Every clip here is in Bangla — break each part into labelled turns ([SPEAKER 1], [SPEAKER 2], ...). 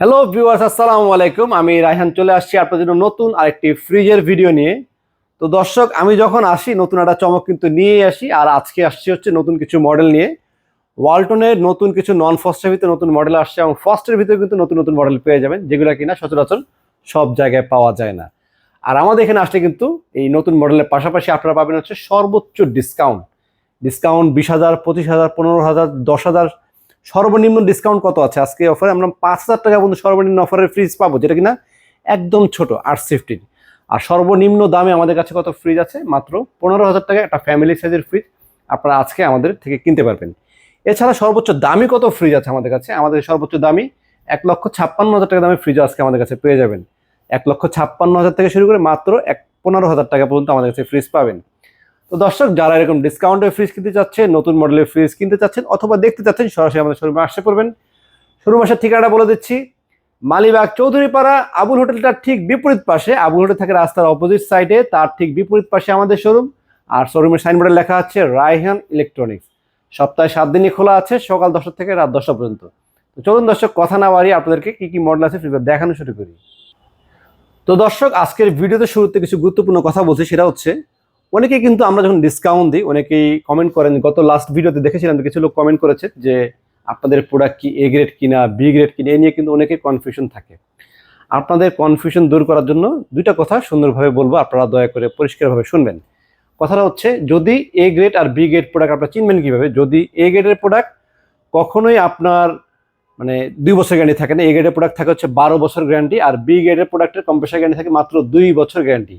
[SPEAKER 1] হ্যালো ভিউয়ার্স আসসালামু আলাইকুম। আমি রায়হান চলে আসছি আপনাদের জন্য নতুন আরেকটি ফ্রিজের ভিডিও নিয়ে। তো দর্শক, আমি যখন আসি, নতুন একটা চমক কিন্তু নিয়েই আসি, আর আজকে আসছি হচ্ছে নতুন কিছু মডেল নিয়ে। ওয়ালটনের নতুন কিছু নন ফস্টের ভিতরে নতুন মডেল আসছে, এবং ফার্স্টের ভিতরে কিন্তু নতুন নতুন মডেল পেয়ে যাবেন, যেগুলো কিনা সচরাচর সব জায়গায় পাওয়া যায় না। আর আমাদের এখানে আসলে কিন্তু এই নতুন মডেলের পাশাপাশি আপনারা পাবেন হচ্ছে সর্বোচ্চ ডিসকাউন্ট ডিসকাউন্ট বিশ হাজার, পঁচিশ হাজার, পনেরো হাজার, দশ হাজার সর্বনিম্ন ডিসকাউন্ট কত আছে? আজকে অফারে আমরা পাঁচ হাজার টাকা পর্যন্ত সর্বনিম্ন অফারের ফ্রিজ পাবো, যেটা কিনা একদম ছোট আট ফিফটিন আর সর্বনিম্ন দামে আমাদের কাছে কত ফ্রিজ আছে? মাত্র পনেরো হাজার টাকা একটা ফ্যামিলি সাইজের ফ্রিজ আপনারা আজকে আমাদের থেকে কিনতে পারবেন। এছাড়া সর্বোচ্চ দামি কত ফ্রিজ আছে আমাদের কাছে? আমাদের সর্বোচ্চ দামি এক লক্ষ ছাপ্পান্ন হাজার টাকা দামের ফ্রিজ আজকে আমাদের কাছে পেয়ে যাবেন। এক লক্ষ ছাপ্পান্ন হাজার থেকে শুরু করে মাত্র এক পনেরো হাজার টাকা পর্যন্ত আমাদের কাছে ফ্রিজ পাবেন। তো দর্শক, যারা এরকম ডিসকাউন্টের ফ্রিজ কিনতে চাচ্ছেন, নতুন মডেলের ফ্রিজ কিনতে চাচ্ছেন, অথবা দেখতে চাচ্ছেন, সরাসরি আমাদের শোরুমে আসতে পারবেন। শোরুম আসার ঠিকানাটা বলে দিচ্ছি। মালিবাগ, চৌধুরীপাড়া, আবুল হোটেলটার ঠিক বিপরীত পাশে। আবুল হোটেল থাকে রাস্তার অপোজিট সাইডে তার ঠিক বিপরীত পাশে আমাদের শোরুম আর শোরুমের সাইনবোর্ডে লেখা আছে, রায়হান ইলেকট্রনিক্স সপ্তাহে সাত দিনই খোলা আছে, সকাল দশটা থেকে রাত দশটা পর্যন্ত। তো চলুন দর্শক, কথা না বাড়িয়ে আপনাদেরকে কি কি মডেল আছে দেখানো শুরু করি। তো দর্শক, আজকের ভিডিওতে শুরুতে কিছু গুরুত্বপূর্ণ কথা বলছি, সেটা হচ্ছে অনেকে কিন্তু আমরা যখন ডিসকাউন্ট দিই, অনেকেই কমেন্ট করেন, গত লাস্ট ভিডিওতে দেখেছিলাম কিছু লোক কমেন্ট করেছে যে, আপনাদের প্রোডাক্ট কি এ গ্রেড কিনা বি গ্রেড কিনা, এ নিয়ে কিন্তু অনেকে কনফিউশন থাকে। আপনাদের কনফিউশন দূর করার জন্য দুইটা কথা সুন্দরভাবে বলব, আপনারা দয়া করে পরিষ্কারভাবে শুনবেন। কথাটা হচ্ছে, যদি এ গ্রেড আর বি গ্রেড প্রোডাক্ট আপনারা চিনবেন কীভাবে, যদি এ গ্রেডের প্রোডাক্ট কখনোই আপনার মানে দুই বছর গ্যারান্টি থাকে না এ গ্রেডের প্রোডাক্ট থাকে হচ্ছে বারো বছর গ্যারান্টি আর বি গ্রেডের প্রোডাক্টের কম্প্রেসার গ্যারান্টি থাকে মাত্র দুই বছর গ্যারান্টি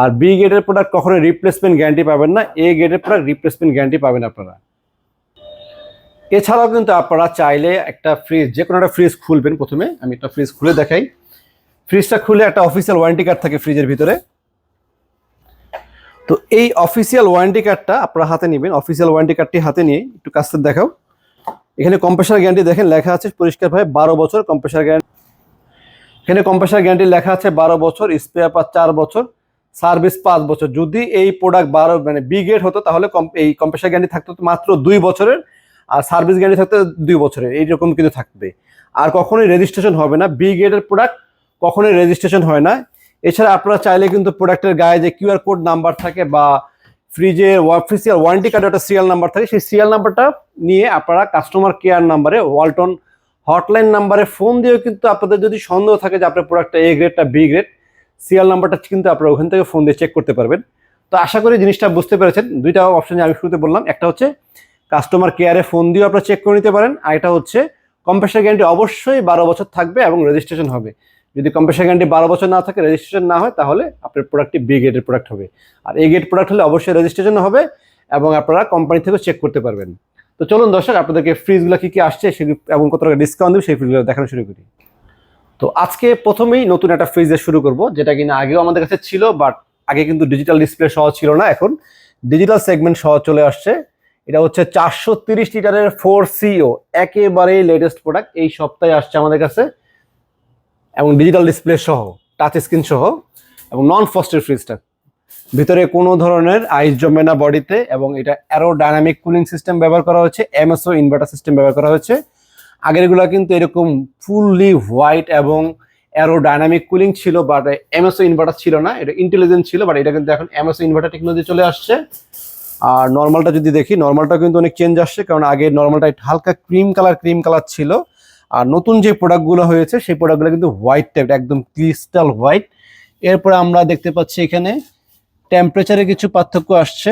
[SPEAKER 1] আর বি গ্রেডের প্রোডাক্ট কখনো রিপ্লেসমেন্ট গ্যারান্টি পাবেন না এ গ্রেডের প্রোডাক্ট রিপ্লেসমেন্ট গ্যারান্টি পাবেন আপনারা। এছাড়াও কিন্তু আপনারা চাইলে একটা ফ্রিজ যে কোনো একটা ফ্রিজ খুলবেন প্রথমে, আমি একটা ফ্রিজ খুলে দেখাই। ফ্রিজটা খুলে একটা অফিসিয়াল ওয়ারেন্টি কার্ড থাকে ফ্রিজের ভিতরে। তো এই অফিসিয়াল ওয়ারেন্টি কার্ডটা আপনারা হাতে নেবেন অফিসিয়াল ওয়ারেন্টি কার্ডটি হাতে নিয়ে একটু থেকে দেখাও। এখানে কম্প্রেসার গ্যারান্টি দেখেন লেখা আছে পরিষ্কারভাবে বারো বছর কম্প্রেসার গ্যারান্টি এখানে কম্প্রেসার গ্যারান্টি লেখা আছে বারো বছর স্পেয়ার পাঁচ চার বছর। সার্ভিস পাঁচ বছর। যদি এই প্রোডাক্ট বারো মানে বি গ্রেড হতো, তাহলে এই কম্প্রেসার গ্যারান্টি থাকতো মাত্র দুই বছরের, আর সার্ভিস গ্যারান্টি থাকতো দুই বছরের, এইরকম কিন্তু থাকবে। আর কখনোই রেজিস্ট্রেশন হবে না। বি গ্রেডের প্রোডাক্ট কখনোই রেজিস্ট্রেশন হয় না। এছাড়া আপনারা চাইলে কিন্তু প্রোডাক্টের গায়ে যে কিউআর কোড নাম্বার থাকে বা ফ্রিজের অফিসিয়াল ওয়ারেন্টি কার্ডে একটা সিরিয়াল নাম্বার থাকে, সেই সিরিয়াল নাম্বারটা নিয়ে আপনারা কাস্টমার কেয়ার নাম্বারে ওয়ালটন হটলাইন নাম্বারে ফোন দিয়েও কিন্তু আপনাদের যদি সন্দেহ থাকে যে আপনার প্রোডাক্টটা এ গ্রেডটা বি গ্রেড সিরিয়াল নাম্বারটা কিন্তু আপনারা ওখান থেকে ফোন দিয়ে চেক করতে পারবেন। তো আশা করি জিনিসটা বুঝতে পেরেছেন। দুইটা অপশন আমি শুরুতে বললাম, একটা হচ্ছে কাস্টমার কেয়ারে ফোন দিয়েও আপনারা চেক করে নিতে পারেন, আর এটা হচ্ছে কম্প্রেসার গ্যারান্টি অবশ্যই বারো বছর থাকবে এবং রেজিস্ট্রেশন হবে। যদি কম্প্রেসার গ্যারান্টি বারো বছর না থাকে রেজিস্ট্রেশন না হয়, তাহলে আপনার প্রোডাক্টটি বি গ্রেডের প্রোডাক্ট হবে। আর এ গেট প্রোডাক্ট হলে অবশ্যই রেজিস্ট্রেশন হবে এবং আপনারা কোম্পানি থেকে চেক করতে পারবেন। তো চলুন দর্শক, আপনাদেরকে ফ্রিজগুলো কী কী আসছে, সেগুলো এবং কত টাকা ডিসকাউন্ট দেবে, সেই ফ্রিজগুলো দেখানো শুরু করি। তো আজকে প্রথমেই নতুন একটা ফ্রিজ শুরু করব, যেটা কিনা আগেও আমাদের কাছে ছিল বাট আগে কিন্তু ডিজিটাল ডিসপ্লে সহ ছিল না, এখন ডিজিটাল সেগমেন্ট সহ চলে আসছে। এটা হচ্ছে চারশো তিরিশ লিটারের ফোর সিও একেবারেই লেটেস্ট প্রোডাক্ট এই সপ্তাহে আসছে আমাদের কাছে। এবং ডিজিটাল ডিসপ্লে সহ টাচ স্ক্রিন সহ, এবং নন ফস্টের ফ্রিজটা ভিতরে কোনো ধরনের আইস জমে না বডিতে এবং এটা অ্যারো ডাইনামিক কুলিং সিস্টেম ব্যবহার করা হয়েছে এমএসও ইনভার্টার সিস্টেম ব্যবহার করা হয়েছে। আগেরগুলো কিন্তু এরকম ফুললি হোয়াইট এবং অ্যারো ডাইনামিক কুলিং ছিল বাট এমএসও ইনভার্টার ছিল না। এটা ইন্টেলিজেন্ট ছিল বাট এটা কিন্তু এখন এমএসও ইনভার্টার টেকনোলজি চলে আসছে। আর নর্মালটা যদি দেখি নর্মালটা কিন্তু অনেক চেঞ্জ আসছে, কারণ আগে নর্মালটা হালকা ক্রিম কালার ক্রিম কালার ছিল। আর নতুন যে প্রোডাক্টগুলো হয়েছে, সেই প্রোডাক্টগুলো কিন্তু হোয়াইট টাইপ একদম ক্রিস্টাল হোয়াইট এরপরে আমরা দেখতে পাচ্ছি এখানে টেম্পারেচারে কিছু পার্থক্য আসছে।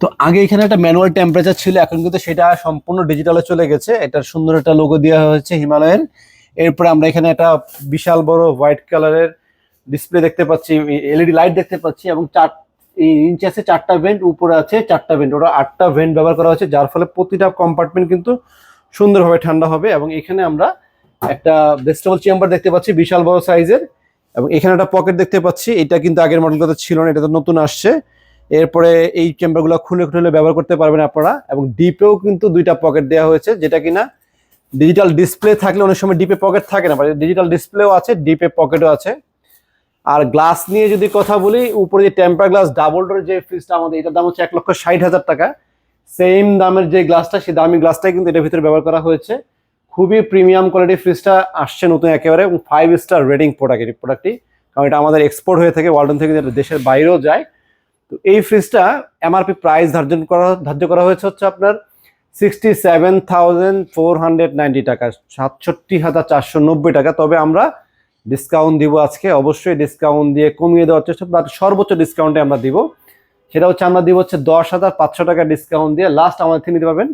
[SPEAKER 1] তো আগে এখানে একটা ম্যানুয়াল টেম্পারেচার ছিল, এখন কিন্তু সেটা সম্পূর্ণ ডিজিটালে চলে গেছে। এটার সুন্দর একটা লোগো দেওয়া হয়েছে হিমালয়ের। এরপরে আমরা এখানে একটা বিশাল বড় হোয়াইট কালারের ডিসপ্লে দেখতে পাচ্ছি এলইডি লাইট দেখতে পাচ্ছি এবং চার ইঞ্চি আছে চারটা ভেন্ট উপরে আছে চারটা ভেন্ট ওটা আটটা ভেন্ট ব্যবহার করা হয়েছে, যার ফলে প্রতিটা কম্পার্টমেন্ট কিন্তু সুন্দরভাবে ঠান্ডা হবে এবং এখানে আমরা একটা ভেজিটেবল চেম্বার দেখতে পাচ্ছি, বিশাল বড় সাইজের এবং এখানে একটা পকেট দেখতে পাচ্ছি, এটা কিন্তু আগের মডেলটাতে ছিল না, এটা তো নতুন আসছে। এরপরে এই চেম্বারগুলো খুলে খুলে ব্যবহার করতে পারবেন আপনারা এবং ডিপেও কিন্তু দুইটা পকেট দেওয়া হয়েছে, যেটা কিনা ডিজিটাল ডিসপ্লে থাকলে অনেক সময় ডিপে পকেট থাকে না ডিজিটাল ডিসপ্লেও আছে ডিপে পকেটও আছে। আর গ্লাস নিয়ে যদি কথা বলি, উপরে যে টেম্পার গ্লাস ডাবল ডোর যে ফ্রিজটা আমাদের, এটার দাম হচ্ছে এক লক্ষ ষাট হাজার টাকা। সেম দামের যে গ্লাসটা সেই দামি গ্লাসটাই কিন্তু এটার ভিতরে ব্যবহার করা হয়েছে। খুবই প্রিমিয়াম কোয়ালিটি ফ্রিজটা আসছে নতুন একেবারে, এবং ফাইভ স্টার রেটিং প্রোডাক্ট এই প্রোডাক্টটি কারণ এটা আমাদের এক্সপোর্ট হয়ে থাকে ওয়ার্ল্ডন থেকে যেটা দেশের বাইরেও যায়। তো এই ফ্রিজটা এমআরপি প্রাইস ধার্য করা ধার্য করা হয়েছে হচ্ছে আপনার sixty seven thousand four hundred ninety টাকা, সাতষট্টি হাজার চারশো নব্বই টাকা। তবে আমরা ডিসকাউন্ট দিব আজকে, অবশ্যই ডিসকাউন্ট দিয়ে কমিয়ে দেওয়ার চেষ্টা বাট সর্বোচ্চ ডিসকাউন্টে আমরা দিব। সেটা হচ্ছে আমরা দিব হচ্ছে দশ হাজার পাঁচশো টাকা ডিসকাউন্ট দিয়ে লাস্ট আমাদের থেকে নিতে পারবেন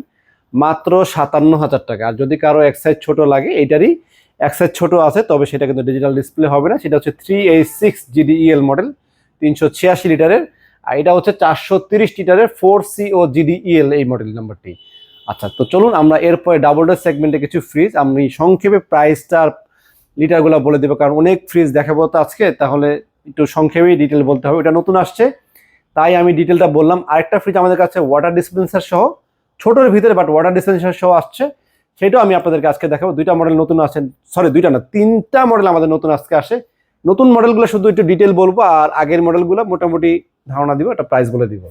[SPEAKER 1] মাত্র সাতান্ন হাজার টাকা। আর যদি কারও এক সাইজ ছোটো লাগে এটারই এক সাইজ ছোটো আছে, তবে সেটা কিন্তু ডিজিটাল ডিসপ্লে হবে না। সেটা হচ্ছে three eight six GDEL model তিনশো ছিয়াশি লিটারের আর এটা হচ্ছে চারশো তিরিশ লিটারের ফোর সি ও জিডিইএল এই মডেল নাম্বারটি আচ্ছা তো চলুন আমরা এরপরে ডাবল ডোর সেগমেন্টে কিছু ফ্রিজ আমি সংক্ষেপে প্রাইসটা লিটারগুলো বলে দেবো, কারণ অনেক ফ্রিজ দেখাবো তো আজকে, তাহলে একটু সংক্ষেপেই ডিটেল বলতে হবে, এটা নতুন আসছে। তাই আমি ডিটেলটা বললাম, আরেকটা ফ্রিজ আমাদের কাছে ওয়াটার ডিসপেন্সার সহ, ছোটোর ভিতরে বাট ওয়াটার ডিসপেন্সার সহ আসছে, সেটাও আমি আপনাদেরকে আজকে দেখাবো, দুইটা মডেল নতুন আসেন সরি দুইটা না, তিনটা মডেল আমাদের নতুন আজকে আসে। নতুন মডেলগুলো শুধু একটু ডিটেল বলব, আর আগের মডেলগুলো মোটামুটি ধারণা দিব, একটা প্রাইস বলে দিব।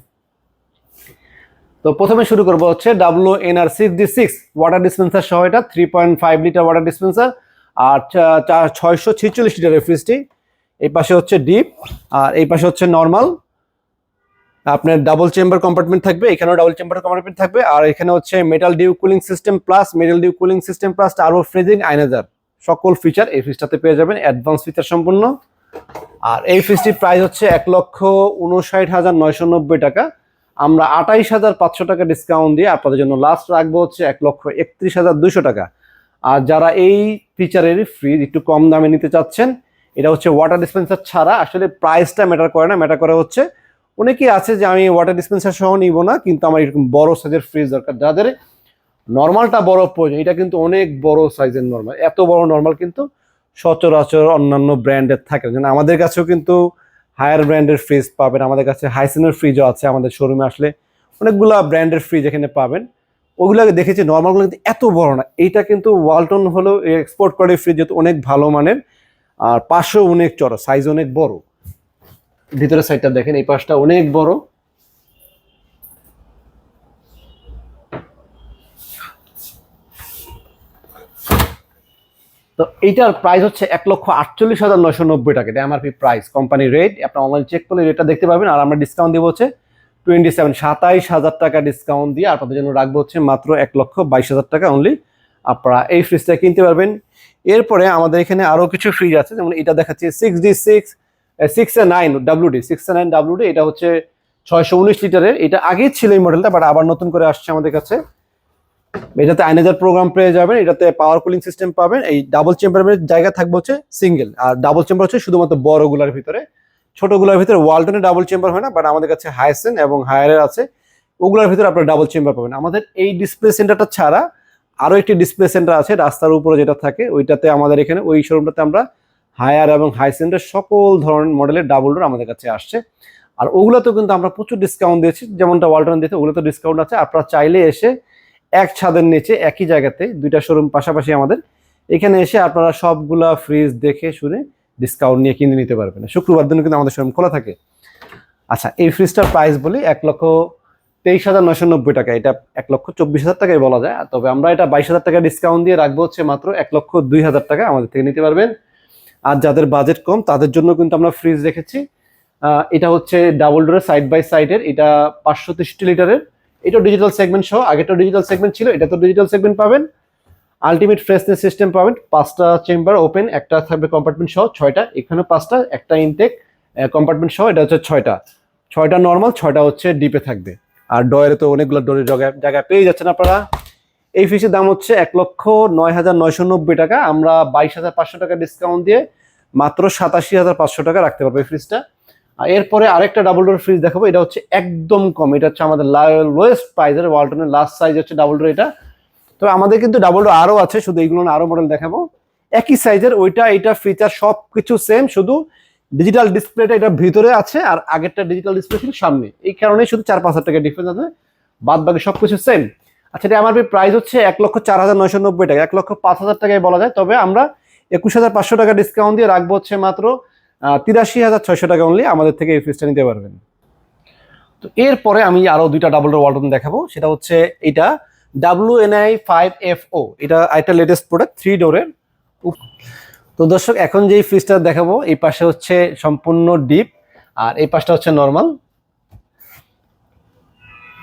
[SPEAKER 1] তো প্রথমে শুরু করব হচ্ছে W NR six D six water dispenser সহ এটা three point five litre water dispenser আর ছয়শো ছিচল্লিশ লিটারের ফ্রিজটি এই পাশে হচ্ছে ডিপ আর এই পাশে হচ্ছে নর্মাল আপনার ডাবল চেম্বার কম্পার্টমেন্ট থাকবে, এখানেও ডাবল চেম্বার কম্পার্টমেন্ট থাকবে আর এখানে হচ্ছে metal dew cooling system plus metal dew cooling system plus turbo freezing ioniser সকল ফিচার এই ফ্রিজটাতে পেয়ে যাবেন অ্যাডভান্স ফিচার সম্পূর্ণ। আর এই ফ্রিজটির প্রাইস হচ্ছে এক লক্ষ উনষাট হাজার নয়শো নব্বই টাকা। আমরা আটাইশ হাজার পাঁচশো টাকা ডিসকাউন্ট দিয়ে আপনাদের জন্য লাস্ট রাখব হচ্ছে এক লক্ষ একত্রিশ হাজার দুশো টাকা। আর যারা এই ফিচারের ফ্রিজ একটু কম দামে নিতে চাচ্ছেন, এটা হচ্ছে ওয়াটার ডিসপেন্সার ছাড়া আসলে প্রাইসটা ম্যাটার করে না ম্যাটার করে হচ্ছে অনেকেই আছে যে আমি ওয়াটার ডিসপেন্সার সহ নিব না, কিন্তু আমার এরকম বড় সাইজের ফ্রিজ দরকার। যাদের নর্মালটা বড় প্রয়োজন, এটা কিন্তু অনেক বড় সাইজের নর্মাল এত বড় নর্মাল কিন্তু সচরাচর অন্যান্য ব্র্যান্ডের থাকে যেন আমাদের কাছেও কিন্তু হায়ার ব্র্যান্ডের ফ্রিজ পাবেন। আমাদের কাছে হাইসেনের ফ্রিজও আছে আমাদের শোরুমে আসলে। অনেকগুলা ব্র্যান্ডের ফ্রিজ এখানে পাবেন। ওগুলোকে দেখেছি নর্মালগুলো কিন্তু এত বড় না। এইটা কিন্তু ওয়ালটন হলো এক্সপোর্ট করে ফ্রিজ যেহেতু অনেক ভালো মানের। আর পাশেও অনেক চড়া সাইজ অনেক বড়। ভিতরের সাইডটা দেখেন, এই পাশটা অনেক বড়। তো এইটার প্রাইস হচ্ছে এক লক্ষ আটচল্লিশ হাজার নয়শো নব্বই টাকা। এটা এমআরপি প্রাইস কোম্পানি রেট আপনার অনলাইন চেক করলে রেটটা দেখতে পাবেন আর আমরা ডিসকাউন্ট দিব হচ্ছে টোয়েন্টি সেভেন সাতাইশ হাজার টাকা ডিসকাউন্ট দিয়ে। আপনাদের জন্য রাখব হচ্ছে মাত্র এক লক্ষ বাইশ হাজার টাকা অনলি আপনারা এই ফ্রিজটা কিনতে পারবেন। এরপরে আমাদের এখানে আরও কিছু ফ্রিজ আছে, যেমন এটা দেখাচ্ছে six D six six nine WD six nine WD এটা হচ্ছে ছয়শো উনিশ লিটারের। এটা আগেই ছিল এই মডেলটা বাট আবার নতুন করে আসছে আমাদের কাছে। এটাতে আইনাজার প্রোগ্রাম পেয়ে যাবেন, এটাতে পাওয়ার কুলিং সিস্টেম পাবেন, এই ডাবল চেম্বারের জায়গা থাকবে হচ্ছে সিঙ্গেল আর ডাবল চেম্বার হচ্ছে শুধুমাত্র বড়গুলোর ভিতরে। ছোটগুলোর ভিতরে ওয়ালটনের ডাবল চেম্বার হয় না বাট আমাদের কাছে হাইসেন এবং হায়ারের আছে, ওগুলোর ভিতরে আপনারা ডাবল চেম্বার পাবেন। আমাদের এই ডিসপ্লে সেন্টারটা ছাড়া আরও একটি ডিসপ্লে সেন্টার আছে, রাস্তার উপরে যেটা থাকে, ওইটাতে আমাদের এখানে, ওই শোরুমটাতে আমরা হায়ার এবং হাইসেন্টের সকল ধরনের মডেলের ডাবল ডোর আমাদের কাছে আসছে। আর ওগুলোতেও কিন্তু আমরা প্রচুর ডিসকাউন্ট দিয়েছি, যেমনটা ওয়ালটন দিয়েছে ওগুলোতে ডিসকাউন্ট আছে। আপনারা চাইলে এসে এক ছাদের নিচে, একই জায়গাতে, দুইটা শোরুম পাশাপাশি আমাদের। এখানে এসে আপনারা সবগুলা ফ্রিজ দেখে, শুনে ডিসকাউন্ট নিয়ে কিনে নিতে পারবেন। শুক্রবার দিন কিন্তু আমাদের শোরুম খোলা থাকে। আচ্ছা এই ফ্রিজটার প্রাইস বলি এক লক্ষ তেইশ হাজার নয়শো নব্বই টাকা। এটা এক লক্ষ চব্বিশ হাজার টাকায় বলা যায়। তবে আমরা এটা বাইশ হাজার টাকা ডিসকাউন্ট দিয়ে রাখব হচ্ছে মাত্র এক লক্ষ দুই হাজার টাকা আমাদের থেকে নিতে পারবেন। আর যাদের বাজেট কম, তাদের জন্য কিন্তু আমরা ফ্রিজ রেখেছি। এটা হচ্ছে ডাবল ডোরের সাইড বাই সাইডের এটা পাঁচশো তেষট্টি লিটারের। এটা ডিজিটাল সেগমেন্ট সহ আগেটা ডিজিটাল সেগমেন্ট ছিল এটা তো ডিজিটাল সেগমেন্ট পাবেন। আলটিমেট ফ্রেশনেস সিস্টেম পাবেন, পাঁচটা চেম্বার ওপেন একটা থাকবে কম্পার্টমেন্ট সহ, ছয়টা। এখানে পাঁচটা, একটা ইনটেক কম্পার্টমেন্ট সহ, এটা হচ্ছে ছয়টা। ছয়টা নর্মাল ছয়টা হচ্ছে ডিপে থাকবে। আর ডয়ের তো অনেকগুলো ডোরের জায়গায় জায়গায় পেয়ে যাচ্ছেন আপনারা। এই ফিসের দাম হচ্ছে এক লক্ষ নয় হাজার নয়শো নব্বই টাকা। আমরা বাইশ হাজার পাঁচশো টাকা ডিসকাউন্ট দিয়ে মাত্র সাতাশি হাজার পাঁচশো টাকা রাখতে পারব এই ফ্রিজটা এরপরে আরেকটা ডাবল ডোর ফ্রিজ দেখাবো, এটা হচ্ছে একদম কম, এটা হচ্ছে আমাদের লোয়েস্ট প্রাইজের ওয়ালটনের লাস্ট সাইজ হচ্ছে ডাবল ডোর এটা। তো আমাদের কিন্তু ডাবল ডোর আরও আছে, শুধু এইগুলো আরও মডেল দেখাবো। একই সাইজের ওইটা, এইটা ফিচার সব কিছু সেম শুধু ডিজিটাল ডিসপ্লেটা এটা ভিতরে আছে আর আগেরটা ডিজিটাল ডিসপ্লে ছিল সামনে। এই কারণে শুধু চার পাঁচ হাজার টাকা ডিফারেন্স আছে, বাদ বাকি সব কিছু সেম আচ্ছা এটা আমার প্রাইস হচ্ছে এক লক্ষ চার হাজার নয়শো নব্বই টাকা, এক লক্ষ পাঁচ হাজার টাকায় বলা যায়। তবে আমরা একুশ হাজার পাঁচশো টাকা ডিসকাউন্ট দিয়ে রাখব হচ্ছে মাত্র তিরাশি হাজার ছয়শো টাকা অনলি আমাদের থেকে এই ফ্রিজটা নিতে পারবেন। তো এরপরে আমি আরও দুইটা ডাবল ডোর ওয়ালটন দেখাবো। সেটা হচ্ছে এটা W NI five F O এটা একটা লেটেস্ট প্রোডাক্ট থ্রি ডোরের তো দর্শক, এখন যেই ফ্রিজটা দেখাবো, এই পাশে হচ্ছে সম্পূর্ণ ডিপ আর এই পাশটা হচ্ছে নর্মাল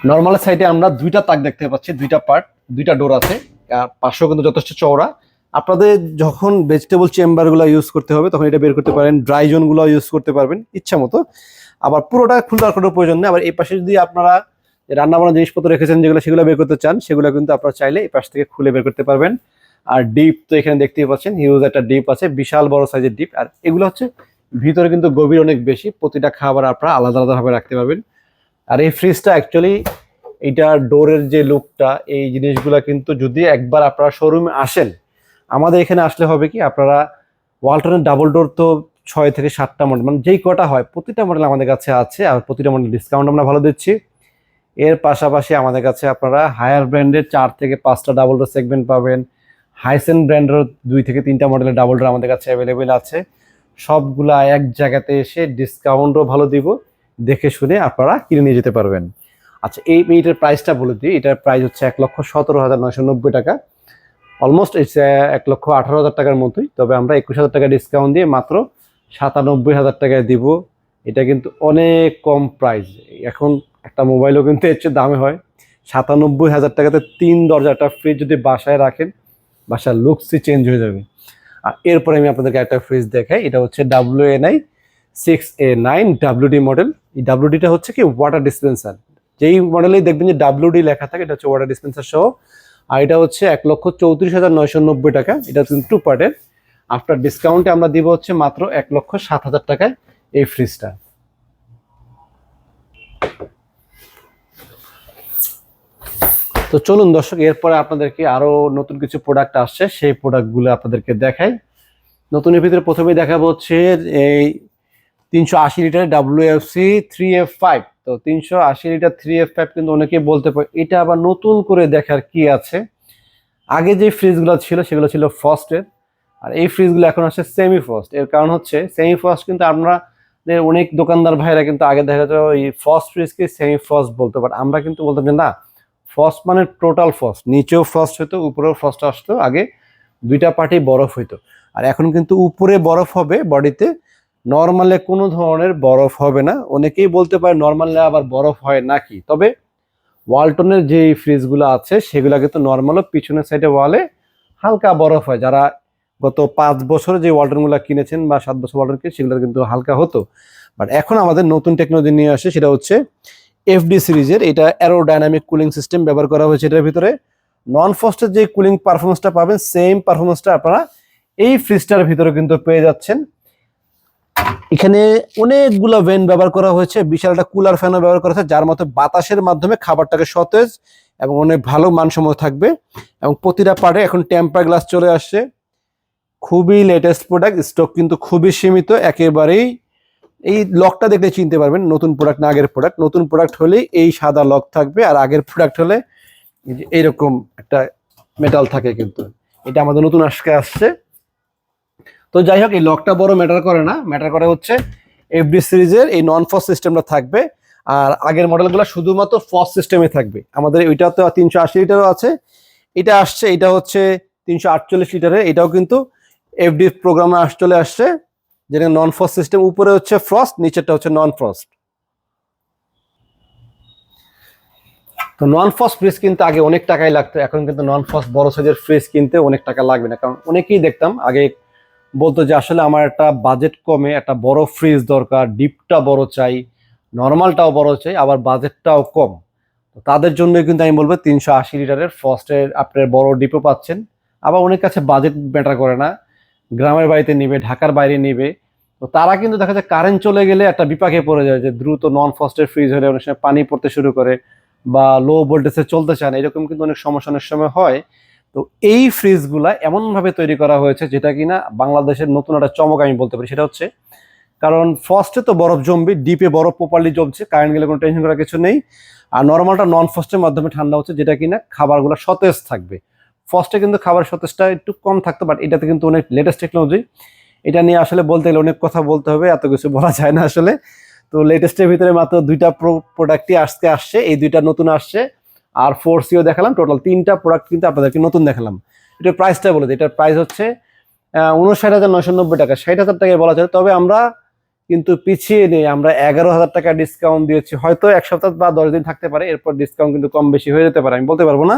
[SPEAKER 1] নর্মাল সাইডে আমরা দুইটা তাক দেখতে পাচ্ছি, দুইটা পার্ট দুইটা ডোর আছে। আর পাশেও কিন্তু যথেষ্ট চওড়া। আপনাদের যখন ভেজিটেবল চেম্বারগুলো ইউজ করতে হবে, তখন এটা বের করতে পারেন ড্রাই জোনগুলো ইউজ করতে পারবেন, ইচ্ছা মতো। আবার পুরোটা খোলার কোনো প্রয়োজন নেই। আবার এই পাশে যদি আপনারা রান্না বান্না জিনিসপত্র রেখেছেন, যেগুলো সেগুলো বের করতে চান, সেগুলো কিন্তু আপনারা চাইলে এই পাশ থেকে খুলে বের করতে পারবেন। আর ডিপ তো এখানে দেখতেই পাচ্ছেন হিউজ একটা ডিপ আছে, বিশাল বড় সাইজের ডিপ আর এগুলো হচ্ছে ভিতরে কিন্তু গভীর অনেক বেশি, প্রতিটা খাবার আপনারা আলাদা আলাদাভাবে রাখতে পারবেন। আর এই ফ্রিজটা অ্যাকচুয়ালি এইটা ডোরের যে লুকটা এই জিনিসগুলো কিন্তু যদি একবার আপনারা শোরুমে আসেন আমাদের এখানে আসলে হবে কি, আপনারা ওয়ালটনের ডাবল ডোর তো ছয় থেকে সাতটা মডেল মানে যেই কটা হয়, প্রতিটা মডেল আমাদের কাছে আছে আর প্রতিটা মডেল ডিসকাউন্ট আমরা ভালো দিচ্ছি। এর পাশাপাশি আমাদের কাছে আপনারা হায়ার ব্র্যান্ডের চার থেকে পাঁচটা ডাবল ডোর সেগমেন্ট পাবেন। হাইসেন ব্র্যান্ডের দুই থেকে তিনটা মডেলের ডাবল ডোর আমাদের কাছে অ্যাভেলেবেল আছে। সবগুলা এক জায়গাতে এসে ডিসকাউন্টও ভালো দিব, দেখে শুনে আপনারা কিনে নিয়ে যেতে পারবেন। আচ্ছা এই মিনিটের প্রাইসটা বলে দিই, এটার প্রাইস হচ্ছে এক লক্ষ সতেরো হাজার নয়শো নব্বই টাকা। অলমোস্ট এক লক্ষ আঠারো হাজার টাকার মতোই। তবে আমরা একুশ হাজার টাকা ডিসকাউন্ট দিয়ে মাত্র সাতানব্বই হাজার টাকায় দিব। এটা কিন্তু অনেক কম প্রাইস এখন একটা মোবাইলও কিন্তু এর চেয়ে দামে হয়। সাতানব্বই হাজার টাকাতে তিন দরজাটা ফ্রিজ যদি বাসায় রাখেন, বাসার লুকসই চেঞ্জ হয়ে যাবে। আর এরপরে আমি আপনাদেরকে একটা ফ্রিজ দেখাই। এটা হচ্ছে W N I six A nine WD model এই ডাব্লিউডিটা হচ্ছে কি ওয়াটার ডিসপেন্সার যেই মডেলেই দেখবেন যে ডাব্লিউডি লেখা থাকে, এটা হচ্ছে ওয়াটার ডিসপেন্সার সহ। আর এটা হচ্ছে এক লক্ষ চৌত্রিশ হাজার নয়শো নব্বই টাকা। এটা কিন্তু টু পার্টের আফটার ডিসকাউন্টে আমরা দিব হচ্ছে মাত্র এক লক্ষ সাত হাজার টাকায় এই ফ্রিজটা তো চলুন দর্শক, এরপরে আপনাদেরকে আরও নতুন কিছু প্রোডাক্ট আসছে, সেই প্রোডাক্টগুলো আপনাদেরকে দেখাই। নতুনের ভিতরে প্রথমেই দেখাবো হচ্ছে এই তিনশো আশি litre W F C three F five তো তিনশো আশি লিটার থ্রি এফ ফাইভ কিন্তু অনেকেই বলতে পারে, এটা আবার নতুন করে দেখার কি আছে? আগে যে ফ্রিজগুলো ছিল, সেগুলো ছিল ফস্টের আর এই ফ্রিজগুলো এখন আসছে সেমি ফস্ট এর কারণ হচ্ছে সেমি ফস্ট কিন্তু আমরা অনেক দোকানদার ভাইরা কিন্তু আগে দেখা যায় ওই ফস্ট ফ্রিজকে সেমি ফস্ট বলতে পারে আমরা কিন্তু বলতাম যে না ফস্ট মানে টোটাল ফস্ট নিচেও ফস্ট হতো, উপরেও ফস্ট আসতো, আগে দুইটা পার্টি বরফ হইতো। আর এখন কিন্তু উপরে বরফ হবে বডিতে নর্মালে কোনো ধরনের বরফ হবে না। অনেকেই বলতে পারে নর্মালে আবার বরফ হয় নাকি। তবে ওয়ালটনের যে ফ্রিজগুলো আছে, সেগুলো কিন্তু নর্মালও পিছনের সাইডে ওয়ালে হালকা বরফ হয়। যারা গত পাঁচ বছরে যে ওয়ালটনগুলো কিনেছেন বা সাত বছর ওয়ালটন কিনে সেগুলো কিন্তু হালকা হতো। বাট এখন আমাদের নতুন টেকনোলজি নিয়ে আসে, সেটা হচ্ছে এফডি সিরিজের। এটা অ্যারো ডাইনামিক কুলিং সিস্টেম ব্যবহার করা হয়েছে এটার ভিতরে। নন ফস্টের যে কুলিং পারফরমেন্সটা পাবেন সেম পারফরমেন্সটা আপনারা এই ফ্রিজটার ভিতরে কিন্তু পেয়ে যাচ্ছেন। এখানে অনেকগুলো ভেন ব্যবহার করা হয়েছে। বিশাল একটা কুলার ফ্যানও ব্যবহার করা হয়েছে, যার মধ্যে বাতাসের মাধ্যমে খাবারটাকে সতেজ এবং অনেক ভালো মানসম্মত থাকবে। এবং প্রতিটা পার্টে এখন টেম্পার গ্লাস চলে আসছে। খুবই লেটেস্ট প্রোডাক্ট স্টক কিন্তু খুবই সীমিত, একেবারেই এই লকটা দেখলে চিনতে পারবেন, নতুন প্রোডাক্ট না আগের প্রোডাক্ট নতুন প্রোডাক্ট হলেই এই সাদা লক থাকবে, আর আগের প্রোডাক্ট হলে এইরকম একটা মেটাল থাকে কিন্তু। এটা আমাদের নতুন আজকে আসছে। তো যাই হোক, এই লকটা বড় ম্যাটার করে না। ম্যাটার করে হচ্ছে এফডি সিরিজের এই নন ফস সিস্টেমটা থাকবে। আর আগের মডেলগুলো শুধুমাত্র ফস সিস্টেমে থাকবে। আমাদের ওইটা তো তিনশো আশি লিটারও আছে। এটা আসছে, এটা হচ্ছে তিনশো আটচল্লিশ লিটারে এটাও কিন্তু এফডি প্রোগ্রামে আস, চলে আসছে। যেটা নন ফ্রস্ট সিস্টেম উপরে হচ্ছে ফ্রস্ট নিচেরটা হচ্ছে নন ফ্রস্ট তো নন ফ্রস্ট ফ্রিজ কিনতে আগে অনেক টাকাই লাগতো। এখন কিন্তু নন ফ্রস্ট বড় সাইজের ফ্রিজ কিনতে অনেক টাকা লাগবে না। কারণ অনেকেই দেখতাম, আগে বলতো যে আসলে আমার একটা বাজেট কমে, একটা বড় ফ্রিজ দরকার, ডিপটা বড় চাই নর্মালটাও বড় চাই, আবার বাজেটটাও কম। তো তাদের জন্য কিন্তু আমি বলব তিনশো আশি লিটারের ফস্টের আপনার বড় ডিপো পাচ্ছেন। আবার অনেক কাছে বাজেট ম্যাটার করে না। গ্রামের বাড়িতে নিবে, ঢাকার বাইরে নিবে। তো তারা কিন্তু দেখা যায় কারেন্ট চলে গেলে একটা বিপাকে পড়ে যায় যে দ্রুত নন ফস্টের ফ্রিজ হলে অনেক সময় পানি পড়তে শুরু করে বা লো ভোল্টেজে চলতে চায় না। এরকম কিন্তু অনেক সমস্যা অনেক সময় হয়। তো এই ফ্রিজগুলা এমনভাবে তৈরি করা হয়েছে যেটা কিনা বাংলাদেশের নতুন একটা চমক আমি বলতে পারি। সেটা হচ্ছে, কারণ ফার্স্টে তো বরফ জমবে ডিপে বরফ প্রপারলি জমছে কারেন্ট গেলে কোনো টেনশন করার কিছু নেই। আর নর্মালটা নন ফার্স্টের মাধ্যমে ঠান্ডা হচ্ছে, যেটা কিনা খাবারগুলো সতেজ থাকবে। ফার্স্টে কিন্তু খাবার সতেজটা একটু কম থাকতো বাট এটাতে কিন্তু অনেক লেটেস্ট টেকনোলজি এটা নিয়ে আসলে বলতে গেলে অনেক কথা বলতে হবে, এত কিছু বলা যায় না আসলে। তো লেটেস্টের ভিতরে মাত্র দুইটা প্রোডাক্টই আজকে আসছে, এই দুইটা নতুন আসছে। আর ফোর সিও দেখালাম। টোটাল তিনটা প্রোডাক্ট কিন্তু আপনাদেরকে নতুন দেখালাম। এটার প্রাইসটা বলে দিই। এটার প্রাইস হচ্ছে উনষাট হাজার নয়শো নব্বই টাকা। ষাট হাজার টাকায় বলা যায়। তবে আমরা কিন্তু পিছিয়ে নেই। আমরা এগারো হাজার টাকা ডিসকাউন্ট দিয়েছি। হয়তো এক সপ্তাহ বা দশ দিন থাকতে পারে। এরপর ডিসকাউন্ট কিন্তু কম বেশি হয়ে যেতে পারে। আমি বলতে পারব না।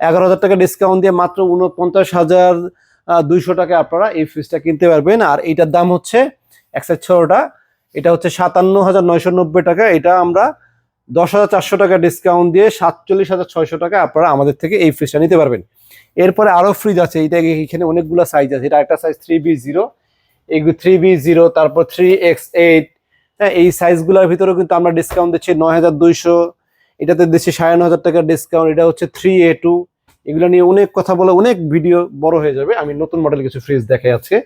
[SPEAKER 1] এগারো হাজার টাকা ডিসকাউন্ট দিয়ে মাত্র উনপঞ্চাশ হাজার দুইশো টাকা আপনারা এই ফ্রিজটা কিনতে পারবেন। আর এইটার দাম হচ্ছে একশো ছটা এটা হচ্ছে সাতান্ন হাজার নয়শো নব্বই টাকা। এটা আমরা দশ হাজার চারশো টাকা ডিসকাউন্ট দিয়ে সাতচল্লিশ হাজার ছয়শো টাকা আপনারা আমাদের থেকে এই ফ্রিজটা নিতে পারবেন। এরপরে আরও ফ্রিজ আছে, এটা এখানে অনেকগুলো সাইজ আছে। এটা একটা সাইজ থ্রি বি জিরো এইগুলো থ্রি বি জিরো তারপর থ্রি এক্স এইট হ্যাঁ এই সাইজগুলোর ভিতরেও কিন্তু আমরা ডিসকাউন্ট দিচ্ছি নয় হাজার দুইশো। এটাতে দিচ্ছি সাড়ে ন হাজার টাকার ডিসকাউন্ট এটা হচ্ছে থ্রি এ টু এগুলো নিয়ে অনেক কথা বলে অনেক ভিডিও বড় হয়ে যাবে। আমি নতুন মডেল কিছু ফ্রিজ দেখাই আজকে।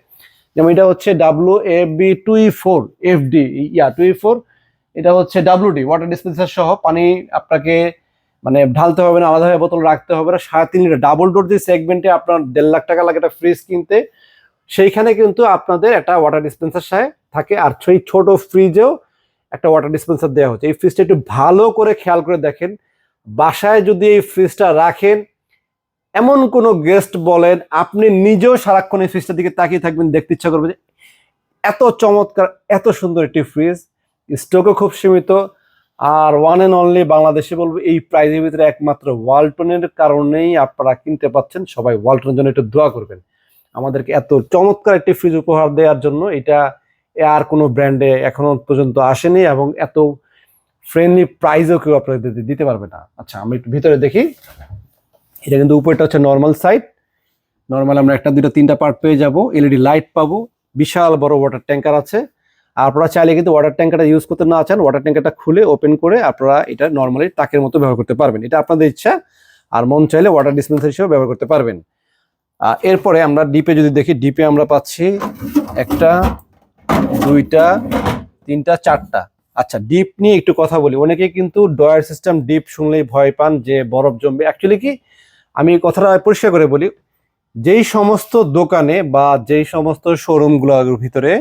[SPEAKER 1] যেমন এটা হচ্ছে W A B two four F D yeah two four এটা হচ্ছে ডাব্লু ডি ওয়াটার ডিসপেন্সার সহ পানি আপনাকে মানে ঢালতে হবে না, আলাদাভাবে বোতল রাখতে হবে না। সাড়ে তিন লিটার ডাবল ডোর যে সেগমেন্টে আপনার দেড় লাখ টাকা লাগে একটা ফ্রিজ কিনতে, সেইখানে কিন্তু আপনাদের একটা ওয়াটার ডিসপেন্সার সাথে থাকে। আর সেই ছোট ফ্রিজেও একটা ওয়াটার ডিসপেন্সার দেওয়া হচ্ছে। এই ফ্রিজটা একটু ভালো করে খেয়াল করে দেখেন। বাসায় যদি এই ফ্রিজটা রাখেন, এমন কোনো গেস্ট বলেন, আপনি নিজেও সারাক্ষণ এই ফ্রিজটার দিকে তাকিয়ে থাকবেন, দেখতে ইচ্ছা করবে এত চমৎকার, এত সুন্দর একটি ফ্রিজ স্টকও খুব সীমিত, আর ওয়ান অ্যান্ড অনলি বাংলাদেশে বলব এই প্রাইজের ভিতরে একমাত্র ওয়ালটনের কারণেই আপনারা কিনতে পাচ্ছেন। সবাই ওয়ালটনের জন্য একটু দোয়া করবেন। আমাদেরকে এত চমৎকার একটি ফ্রিজ উপহার দেওয়ার জন্য, এটা আর কোনো ব্র্যান্ডে এখনও পর্যন্ত আসেনি এবং এত ফ্রেন্ডলি প্রাইজও কেউ আপনাদের দিতে পারবে না। আচ্ছা আমি একটু ভিতরে দেখি। এটা কিন্তু উপরটা হচ্ছে নর্মাল সাইড নর্মাল আমরা একটা দুটো তিনটা পার্ট পেয়ে যাব। এলইডি লাইট পাবো। বিশাল বড় ওয়াটার ট্যাঙ্কার আছে। আপনারা চাইলে কিন্তু ওয়াটার ট্যাঙ্কারটা ইউজ করতে না চান ওয়াটার ট্যাঙ্কারটা খুলে ওপেন করে আপনারা এটা নর্মালি তাকের মতো ব্যবহার করতে পারবেন। এটা আপনাদের ইচ্ছা, আর মন চাইলে ওয়াটার ডিসপেন্সার হিসেবে ব্যবহার করতে পারবেন। এরপরে আমরা ডিপে যদি দেখি ডিপে আমরা পাচ্ছি একটা, দুইটা, তিনটা, চারটা। আচ্ছা ডিপ নিয়ে একটু কথা বলি। অনেকে কিন্তু ডয়ার সিস্টেম ডিপ শুনলেই ভয় পান যে বরফ জমবে। অ্যাকচুয়ালি কি? আমি কথাটা পরিষ্কার করে বলি, যেই সমস্ত দোকানে বা যেই সমস্ত শোরুমগুলোর ভিতরে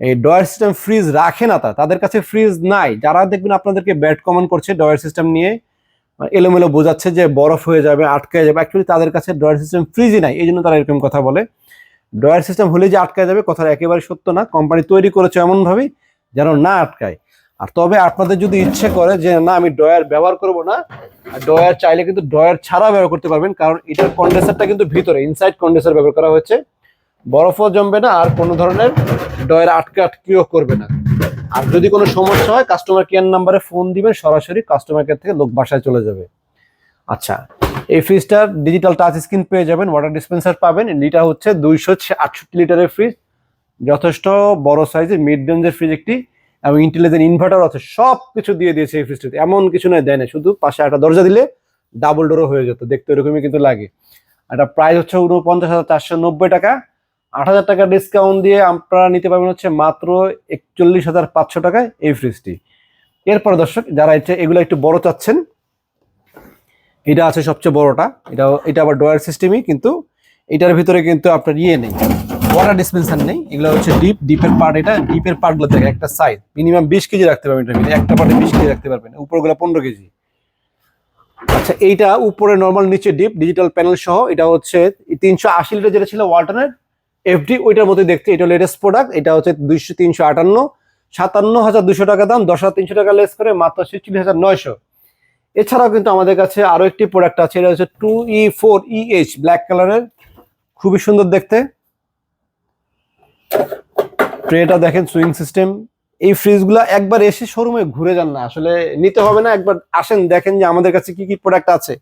[SPEAKER 1] এই ডয়ার সিস্টেম ফ্রিজ রাখে না তা, তাদের কাছে ফ্রিজ নাই। যারা দেখবেন আপনাদেরকে ব্যাড কমন করছে ডয়ার সিস্টেম নিয়ে মানে এলোমেলো বোঝাচ্ছে যে বরফ হয়ে যাবে আটকে যাবে। অ্যাকচুয়ালি তাদের কাছে ডয়ার সিস্টেম ফ্রিজই নাই এই জন্য তারা এরকম কথা বলে। ডয়ার সিস্টেম হলে যে আটকায় যাবে কথাটা একেবারে সত্য না। কোম্পানি তৈরি করেছে এমনভাবেই যেন না আটকায়। আর তবে আপনাদের যদি ইচ্ছে করে যে না, আমি ডয়ার ব্যবহার করব না ডয়ার চাইলে কিন্তু ডয়ার ছাড়া ব্যবহার করতে পারবেন, কারণ এটার কন্ডেন্সারটা কিন্তু ভিতরে ইনসাইড কন্ডেন্সার ব্যবহার করা হয়েছে। বরফও জমবে না আর কোনো ধরনের ডয়ার আটকে আটকেও করবে না। আর যদি কোনো সমস্যা হয় কাস্টমার কেয়ার নাম্বারে ফোন দিবেন, সরাসরি কাস্টমার কেয়ার থেকে লোক বাসায় চলে যাবে। আচ্ছা এই ফ্রিজটার ডিজিটাল টাচ স্ক্রিন পেয়ে যাবেন ওয়াটার ডিসপেন্সার পাবেন। এটা হচ্ছে দুইশো আটষট্টি লিটারের ফ্রিজ যথেষ্ট বড় সাইজের মিড রেঞ্জের ফ্রিজ একটি, এবং ইন্টেলিজেন্ট ইনভার্টার আছে। সব কিছু দিয়ে দিয়েছে এই ফ্রিজটিতে এমন কিছু নয়, দেয় না শুধু পাশে একটা দরজা দিলে ডাবল ডোরও হয়ে যেত। দেখতে এরকমই কিন্তু লাগে। একটা প্রাইস হচ্ছে উনপঞ্চাশ হাজার চারশো নব্বই টাকা। আট হাজার টাকা ডিসকাউন্ট দিয়ে আপনারা নিতে পারবেন হচ্ছে মাত্র একচল্লিশ হাজার পাঁচশো টাকায় এই ফ্রিজটি এরপর দর্শক, যারা ইচ্ছে এগুলো একটু বড় চাচ্ছেন, এটা আছে সবচেয়ে বড়টা। এটা এটা আবার ডয়ার সিস্টেমই কিন্তু এটার ভিতরে কিন্তু আপনার ইয়ে নেই ওয়াটার ডিসপেন্সার নেই। এগুলো হচ্ছে ডিপ ডিপের পার্ট এটা ডিপের পার্টগুলো দেখে একটা সাইজ মিনিমাম বিশ কেজি রাখতে পারবেন ভিতরে, একটা পার্টে বিশ কেজি রাখতে পারবেন, উপরগুলো পনেরো কেজি। আচ্ছা এইটা উপরে নর্মাল নিচে ডিপ ডিজিটাল প্যানেল সহ, এটা হচ্ছে তিনশো আশি লিটার যেটা ছিল ওয়ালটনের এফডি ওইটার মধ্যে দেখতে এটা লেটেস্ট প্রোডাক্ট এটা হচ্ছে দুইশো তিনশো আটান্ন, সাতান্ন হাজার দুশো টাকা দাম, দশ হাজার তিনশো টাকা লেস করে, মাত্র ছেচল্লিশ হাজার নয়শো। এছাড়াও কিন্তু আমাদের কাছে আরও একটি প্রোডাক্ট আছে, এটা হচ্ছে two E four EH black কালারের খুবই সুন্দর দেখতে। ট্রেটা দেখেন সুইং সিস্টেম এই ফ্রিজগুলো একবার এসে শোরুমে ঘুরে যান না, আসলে নিতে হবে না, একবার আসেন, দেখেন যে আমাদের কাছে কি কি প্রোডাক্ট আছে।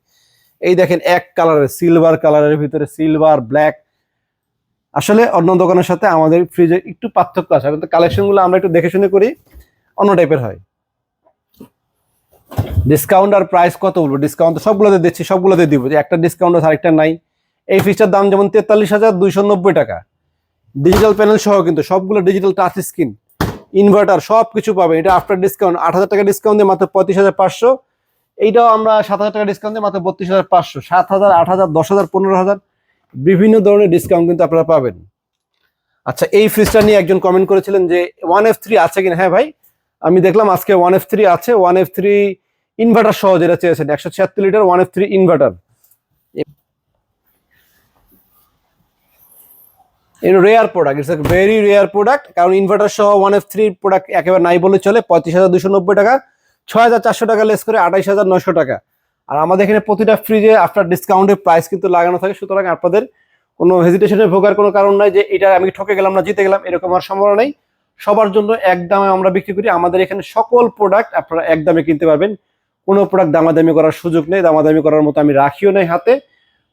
[SPEAKER 1] এই দেখেন, এক কালারের সিলভার কালারের ভিতরে সিলভার ব্ল্যাক আসলে অন্য দোকানের সাথে আমাদের ফ্রিজে একটু পার্থক্য আছে, কিন্তু কালেকশনগুলো আমরা একটু দেখে শুনে করি, অন্য টাইপের হয়। ডিসকাউন্ট আর প্রাইস কত বলব? ডিসকাউন্ট সবগুলোতে দিচ্ছি, সবগুলোতে দিব। যে একটা ডিসকাউন্ট আছে আরেকটা নাই। এই ফ্রিজটার দাম যেমন তেতাল্লিশ হাজার দুইশো নব্বই টাকা। ডিজিটাল প্যানেল সহ কিন্তু সবগুলো ডিজিটাল টাচ স্ক্রিন ইনভার্টার সব কিছু পাবেন। এটা আফটার ডিসকাউন্ট আট হাজার টাকা ডিসকাউন্ট দিয়ে মাত্র পঁয়ত্রিশ হাজার পাঁচশো। এইটাও আমরা সাত হাজার টাকা ডিসকাউন্ট দিয়ে মাত্র বত্রিশ হাজার পাঁচশো। সাত হাজার, আট হাজার, দশ হাজার, পনেরো হাজার। বিভিন্ন ধরনের ডিসকাউন্ট কিন্তু আপনারা পাবেন। আচ্ছা এই ফ্রিজটা নিয়ে একজন কমেন্ট করেছিলেন যে ওয়ান এফ থ্রি আছে কিনা? হ্যাঁ ভাই, আমি দেখলাম আজকে ওয়ান এফ থ্রি আছে ওয়ান এফ থ্রি ইনভার্টার সহ যেটা চেয়েছেন, একশো ছিয়াত্তর litre one F three inverter rare product it's very rare product কারণ ইনভার্টার সহ ওয়ান এফ থ্রি প্রোডাক্ট একেবারে নাই বলে চলে, পঁয়ত্রিশ হাজার দুশো নব্বই টাকা, ছয় হাজার চারশো টাকা লেস করে আঠাইশ হাজার নশো টাকা। আর আমাদের এখানে প্রতিটা ফ্রিজে আফটার ডিসকাউন্টের প্রাইস কিন্তু লাগানো থাকে। সুতরাং আপনাদের কোনো হেজিটেশনে ভোগার কোনো কারণ নাই যে এটা আমি ঠকে গেলাম না, জিতে গেলাম, এরকম আর সম্ভাবনা নেই। সবার জন্য এক দামে আমরা বিক্রি করি। আমাদের এখানে সকল প্রোডাক্ট আপনারা এক দামে কিনতে পারবেন। কোনো প্রোডাক্ট দামাদামি করার সুযোগ নেই। দামাদামি করার মতো আমি রাখিও নেই হাতে।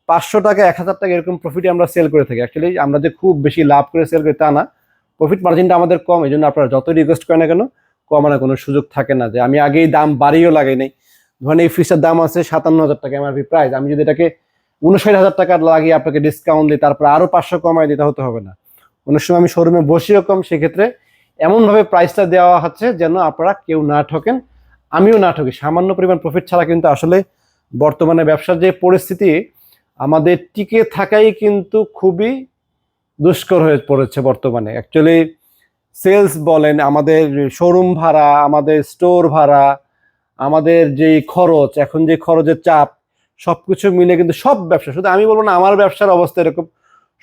[SPEAKER 1] পাঁচশো টাকা, এক হাজার টাকা এরকম প্রফিটে আমরা সেল করে থাকি। অ্যাকচুয়ালি আমরা যে খুব বেশি লাভ করে সেল করি তা না। প্রফিট মার্জিনটা আমাদের কম এই জন্য আপনারা যত রিকোয়েস্ট করেন না কেন, কমানোর কোনো সুযোগ থাকে না যে আমি আগেই দাম বাড়িয়েও লাগাই নাই। ধরেন এই ফ্রিজটার দাম আছে সাতান্ন হাজার টাকা এমআরপি প্রাইস আমি যদি এটাকে উনষাট হাজার টাকা লাগিয়ে আপনাকে ডিসকাউন্ট দিই, তারপর আরও পাঁচশো কমাই দিতে হতে হবে না। অনেক সময় আমি শোরুমে বসিও কম, সেক্ষেত্রে এমনভাবে প্রাইসটা দেওয়া হচ্ছে যেন আপনারা কেউ না ঠকেন। আমিও না ঠকি, সামান্য পরিমাণ প্রফিট ছাড়া কিন্তু আসলে বর্তমানে ব্যবসার যে পরিস্থিতি, আমাদের টিকে থাকাই কিন্তু খুবই দুষ্কর হয়ে পড়েছে বর্তমানে। অ্যাকচুয়ালি সেলস বলেন, আমাদের শোরুম ভাড়া, আমাদের স্টোর ভাড়া আমাদের যেই খরচ, এখন যে খরচের চাপ, সবকিছু মিলে কিন্তু সব ব্যবসা, শুধু আমি বলব না, আমার ব্যবসার অবস্থা এরকম।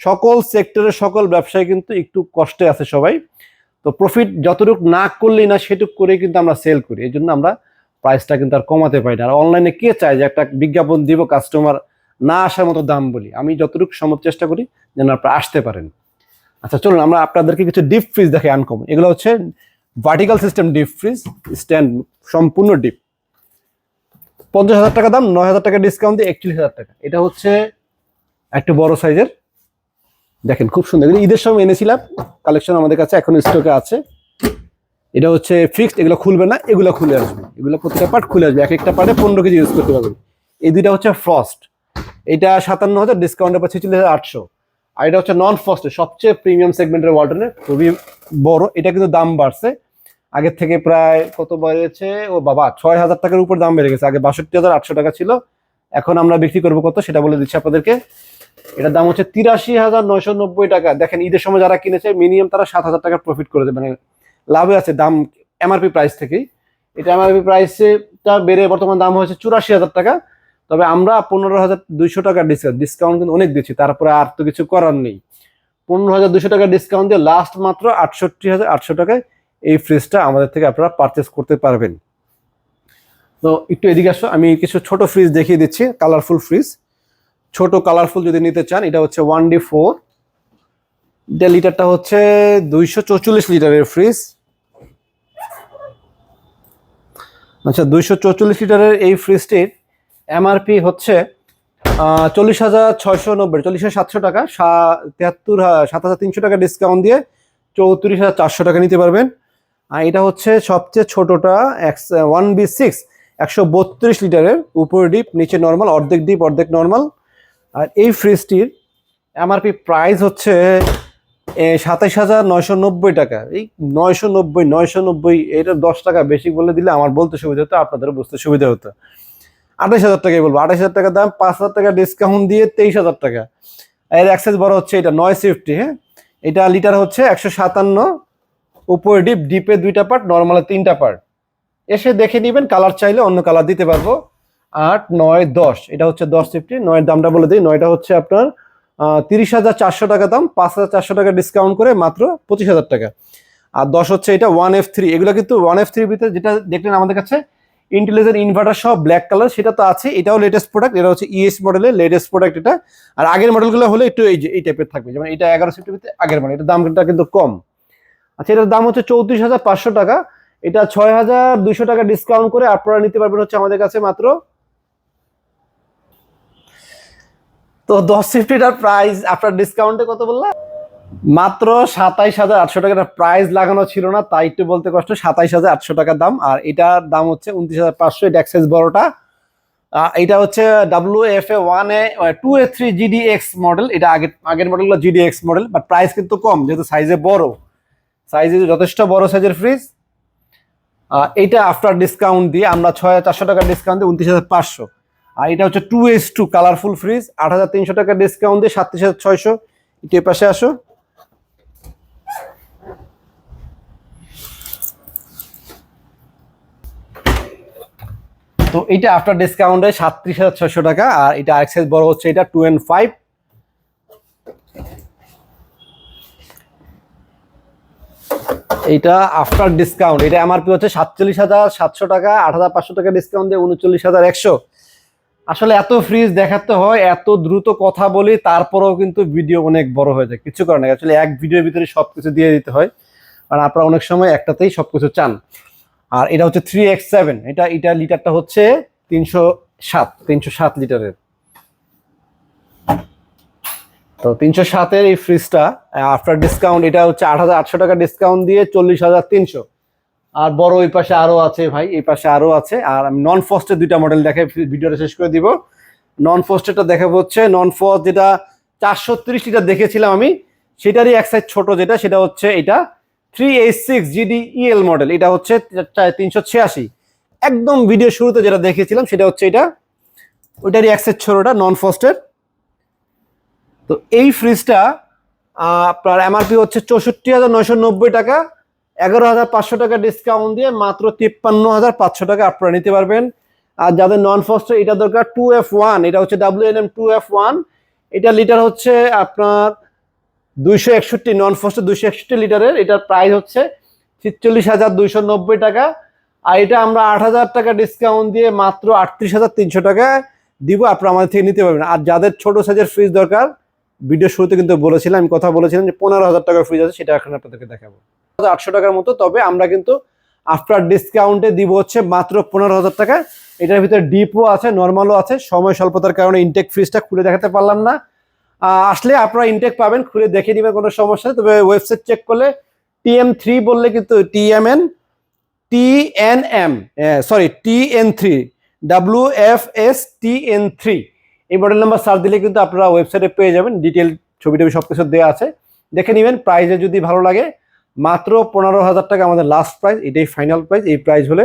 [SPEAKER 1] সকল সেক্টরের সকল ব্যবসায় কিন্তু একটু কষ্টে আছে সবাই। তো প্রফিট যতটুকু না করলেই না, সেটুক করে কিন্তু আমরা সেল করি। এই জন্য আমরা প্রাইসটা কিন্তু আর কমাতে পারি না। আর অনলাইনে কে চায় যে একটা বিজ্ঞাপন দিব কাস্টমার না আসার মতো দাম বলি? আমি যতটুকু সম্ভব চেষ্টা করি যেন আপনারা আসতে পারেন। আচ্ছা চলুন, আমরা আপনাদেরকে কিছু ডিপ ফ্রিজ দেখে আনকমন এগুলো হচ্ছে vertical system deep fridge stand সম্পূর্ণ ডিপ পঞ্চাশ হাজার টাকা দাম, নয় হাজার টাকা ডিসকাউন্ট দিয়ে একচল্লিশ হাজার টাকা। এটা হচ্ছে একটু বড় সাইজের দেখেন খুব সুন্দর। ঈদের সময় এনেছিলাম। কালেকশন আমাদের কাছে এখন স্টকে আছে। এটা হচ্ছে ফিক্সড এগুলো খুলবে না, এগুলো খুলে আসবে। এগুলো প্রতিটা পার্ট খুলে আসবে। এক একটা পার্টে পনেরো কেজি ইউজ করতে পারবেন। এই দুইটা হচ্ছে ফ্রস্ট এটা সাতান্ন হাজার ডিসকাউন্টের পর ছেচল্লিশ হাজার আটশো। আর এটা হচ্ছে নন ফ্রস্টের সবচেয়ে প্রিমিয়াম সেগমেন্টের ওয়াটারের খুবই বড়। এটা কিন্তু দাম বাড়ছে। আগের থেকে প্রায় কত বেড়েছে ও বাবা, ছয় হাজার টাকার উপর দাম বেড়ে গেছে। আগে বাষট্টি হাজার আটশো টাকা ছিল। এখন আমরা বিক্রি করব কত সেটা বলে দিচ্ছি আপনাদেরকে। এটার দাম হচ্ছে তিরাশি হাজার নয়শো নব্বই টাকা। দেখেন, ঈদের সময় যারা কিনেছে, মিনিমাম তারা সাত হাজার টাকা প্রফিট করে দেবে। মানে লাভে আছে দাম এমআরপি প্রাইস থেকেই। এটা এমআরপি প্রাইসটা বেড়ে বর্তমান দাম হয়েছে চুরাশি হাজার টাকা। তবে আমরা পনেরো হাজার দুইশো টাকা ডিসকাউন্ট ডিসকাউন্ট কিন্তু অনেক দিচ্ছি। তারপরে আর তো কিছু করার নেই। পনেরো হাজার দুশো টাকা ডিসকাউন্ট দিয়ে লাস্ট মাত্র আটষট্টি হাজার আটশো টাকায় এই ফ্রিজটা আমাদের থেকে আপনারা পারচেস করতে পারবেন। তো একটু এদিকে আসো, আমি কিছু ছোট ফ্রিজ দেখিয়ে দিচ্ছি কালারফুল ফ্রিজ ছোট কালারফুল যদি নিতে চান, এটা হচ্ছে ওয়ান ডি ফোর এটা লিটারটা হচ্ছে দুইশো চৌচল্লিশ লিটারের ফ্রিজ আচ্ছা দুইশো চৌচল্লিশ লিটারের এই ফ্রিজটির এমআরপি হচ্ছে চল্লিশ হাজার ছয়শো নব্বই, চল্লিশ হাজার সাতশো টাকা। তেহাত্তর সাত হাজার তিনশো টাকা ডিসকাউন্ট দিয়ে চৌত্রিশ হাজার চারশো টাকা নিতে পারবেন। আর এটা হচ্ছে সবচেয়ে ছোটটা ওয়ান বি সিক্স, একশো বত্রিশ লিটারের উপর ডিপ, নিচে নর্মাল অর্ধেক ডিপ অর্ধেক নর্মাল আর এই ফ্রিজটির এমআরপি প্রাইস হচ্ছে সাতাইশ হাজার নয়শো নব্বই টাকা। এই নয়শো নব্বই নয়শো নব্বই, এটা দশ টাকা বেশি বলে দিলে আমার বলতে সুবিধা হতো আপনাদের বুঝতে সুবিধা হতো। আঠাশ হাজার টাকাই বলব আঠাশ হাজার টাকা দাম, পাঁচ হাজার টাকা ডিসকাউন্ট দিয়ে তেইশ হাজার টাকা। এর অ্যাক্সেস বড় হচ্ছে এটা নয় সিফটি হ্যাঁ? এটা লিটার হচ্ছে একশো সাতান্ন উপরে ডিপ ডিপে দুইটা পার্ট নর্মালে তিনটা পার্ট এসে দেখে নেবেন কালার চাইলে অন্য কালার দিতে পারব। আট, নয়, দশ। এটা হচ্ছে দশ ফিফটি নয়ের দামটা বলে দিই। নয়টা হচ্ছে আপনার তিরিশ হাজার চারশো টাকা দাম। পাঁচ হাজার চারশো টাকা ডিসকাউন্ট করে মাত্র পঁচিশ হাজার টাকা। আর দশ হচ্ছে এটা ওয়ান এফ থ্রি এগুলো কিন্তু ওয়ান এফ থ্রির ভিতরে যেটা দেখলেন আমাদের কাছে ইন্টেলিজেন্ট ইনভার্টার সহ ব্ল্যাক কালার সেটা তো আছে। এটাও লেটেস্ট প্রোডাক্ট এটা হচ্ছে ইএস মডেলের লেটেস্ট প্রোডাক্ট এটা। আর আগের মডেলগুলো হলে একটু এই যে, এই টাইপের থাকবে। যেমন এটা এগারো সিফটির ভিতরে আগের মডেল এটার দামটা কিন্তু কম। আচ্ছা এটার দাম হচ্ছে চৌত্রিশ হাজার পাঁচশো টাকা। এটা ছয় হাজার দুইশো টাকা ডিসকাউন্ট করে আপনারা নিতে পারবেন হচ্ছে আমাদের কাছে মাত্র। তো দশ ফিফটিটার প্রাইস আপনার ডিসকাউন্টে কত বললাম মাত্র সাতাইশ হাজার আটশো টাকার প্রাইস লাগানো ছিল না, তাই একটু বলতে কষ্ট, সাতাইশ হাজার আটশো টাকার দাম। আর এটার দাম হচ্ছে উনত্রিশ হাজার পাঁচশো, এটা এক্সাইজ বড়টা। এটা হচ্ছে W F A one A two A three GD X model এটা আগের আগের মডেলগুলো GD X model but price কিন্তু কম, যেহেতু সাইজে বড়। সাইজে যথেষ্ট বড় সাইজের ফ্রিজ এইটা আফটার ডিসকাউন্ট দিয়ে আমরা ছয় চারশো টাকা ডিসকাউন্ট দিয়ে উনত্রিশ হাজার পাঁচশো। আর এটা হচ্ছে two S two colourful fridge আট হাজার তিনশো টাকা ডিসকাউন্ট দিয়ে সাতত্রিশ হাজার ছয়শো। একটু এ পাশে আসো। তো এটা আফটার ডিসকাউন্টে সাতত্রিশ হাজার ছয়শো টাকা, আর এটা আরেক সাইজ বড় হচ্ছে, এটা টু অ্যান্ড ফাইভ এইটা আফটার ডিসকাউন্ট এটা এমআরপি হচ্ছে সাতচল্লিশ হাজার সাতশো টাকা, আট হাজার পাঁচশো টাকা ডিসকাউন্ট দিয়ে উনচল্লিশ হাজার একশো। আসলে এত ফ্রিজ দেখাতে হয়, এত দ্রুত কথা বলি, তারপরেও কিন্তু ভিডিও অনেক বড় হয়ে যায়। কিছু কারণে আসলে এক ভিডিওর ভিতরে সব কিছু দিয়ে দিতে হয়। কারণ আপনারা অনেক সময় একটাতেই সব কিছু চান। আর এটা হচ্ছে থ্রি এক্স সেভেন এটা এটা লিটারটা হচ্ছে তিনশো সাত তিনশো সাত লিটারের তো তিনশো সাতের এই ফ্রিজটা আফটার ডিসকাউন্ট এটা হচ্ছে আট হাজার আটশো টাকা ডিসকাউন্ট দিয়ে চল্লিশ হাজার তিনশো। আর বড় ওই পাশে আরও আছে ভাই, এই পাশে আরও আছে। আর আমি নন ফস্টের দুইটা মডেল দেখে ভিডিওটা শেষ করে দিব। নন ফস্টেরটা দেখাবো হচ্ছে নন ফস্ট যেটা চারশো তিরিশ লিটার দেখেছিলাম আমি, সেটারই এক সাইজ ছোট যেটা, সেটা হচ্ছে এটা three eight six GD EL model এটা হচ্ছে তিনশো ছিয়াশি। একদম ভিডিও শুরুতে যেটা দেখেছিলাম, সেটা হচ্ছে এটা। ওইটারই এক সাইজ ছোটটা নন ফস্টের তো এই ফ্রিজটা আপনার এমআরপি হচ্ছে চৌষট্টি হাজার নয়শো নব্বই টাকা, এগারো হাজার পাঁচশো টাকা ডিসকাউন্ট দিয়ে মাত্র তিপ্পান্ন হাজার পাঁচশো টাকা আপনারা নিতে পারবেন। আর যাদের নন ফস্ট এটা দরকার টু এফ ওয়ান এটা হচ্ছে W N M two F one এটা লিটার হচ্ছে আপনার দুইশো একষট্টি নন ফস্টের দুইশো একষট্টি লিটারের এটার প্রাইস হচ্ছে ছিচল্লিশ হাজার দুইশো নব্বই টাকা। আর এটা আমরা আট হাজার টাকা ডিসকাউন্ট দিয়ে মাত্র আটত্রিশ হাজার তিনশো টাকা দিব, আপনারা আমাদের থেকে নিতে পারবেন। আর যাদের ছোট সাইজের ফ্রিজ দরকার ভিডিও শুরুতে কিন্তু বলেছিলাম, আমি কথা বলেছিলাম যে পনেরো হাজার টাকার ফ্রিজ আছে, সেটা এখন আপনাদেরকে দেখাবো। আটশো টাকার মতো, তবে আমরা কিন্তু আফটার ডিসকাউন্টে দিব হচ্ছে মাত্র পনেরো হাজার টাকা। এটার ভিতরে ডিপও আছে নর্মালও আছে, সময় স্বল্পতার কারণে ইনটেক ফ্রিজটা খুলে দেখাতে পারলাম না। আসলে আপনারা ইনটেক পাবেন, খুলে দেখে নেবেন, কোনো সমস্যা তবে ওয়েবসাইট চেক করলে টিএম থ্রি বললে কিন্তু TMN T N M sorry T N three W F S T N three এই মডেল নাম্বার সার্চ দিলে কিন্তু আপনারা ওয়েবসাইটে পেয়ে যাবেন ডিটেল ছবি টবি সব কিছু দেওয়া আছে। দেখে নেবেন প্রাইসে যদি ভালো লাগে, মাত্র পনেরো হাজার টাকা আমাদের লাস্ট প্রাইস এটাই ফাইনাল প্রাইস এই প্রাইস হলে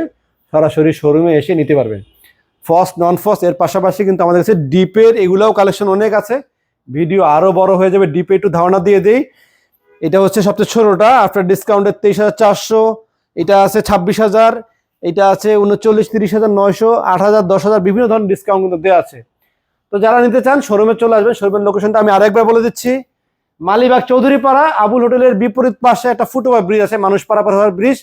[SPEAKER 1] সরাসরি শোরুমে এসে নিতে পারবেন। ফার্স্ট নন ফার্স্ট এর পাশাপাশি কিন্তু আমাদের কাছে ডিপের এগুলোও কালেকশন অনেক আছে। ভিডিও আরও বড় হয়ে যাবে ডিপে একটু ধারণা দিয়ে দিই। এটা হচ্ছে সবচেয়ে ছোটোটা আফটার ডিসকাউন্টের তেইশ হাজার চারশো, এটা আছে ছাব্বিশ হাজার, এটা আছে উনচল্লিশ, তিরিশ হাজার নয়শো, আট হাজার, দশ হাজার, বিভিন্ন ধরনের ডিসকাউন্ট কিন্তু দেওয়া আছে। তো যারা নিতে চান শোরুমে চলে আসবেন শোরুমের লোকেশনটা আমি আরেকবার বলে দিচ্ছি। মালিবাগ চৌধুরীপাড়া, আবুল হোটেলের বিপরীত পাশে একটা ফুটওভার ব্রিজ আছে, মানুষ পারাপার হওয়ার ব্রিজ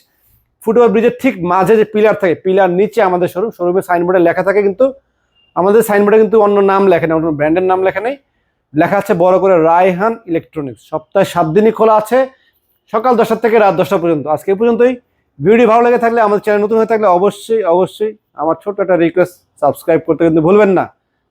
[SPEAKER 1] ফুটওভার ব্রিজের ঠিক মাঝে যে পিলার থাকে পিলার নিচে আমাদের শোরুম শোরুমের সাইনবোর্ডে লেখা থাকে কিন্তু, আমাদের সাইনবোর্ডে কিন্তু অন্য নাম লেখা নেই অন্য ব্র্যান্ডের নাম লেখা নেই। লেখা আছে বড় করে রায়হান ইলেকট্রনিক্স সপ্তাহে সাত দিনই খোলা আছে, সকাল দশটা থেকে রাত দশটা পর্যন্ত। আজকে পর্যন্তই। ভিডিও ভালো লেগে থাকলে আমাদের চ্যানেল নতুন হয়ে থাকলে অবশ্যই অবশ্যই আমার ছোট্ট একটা রিকোয়েস্ট সাবস্ক্রাইব করতে কিন্তু ভুলবেন না।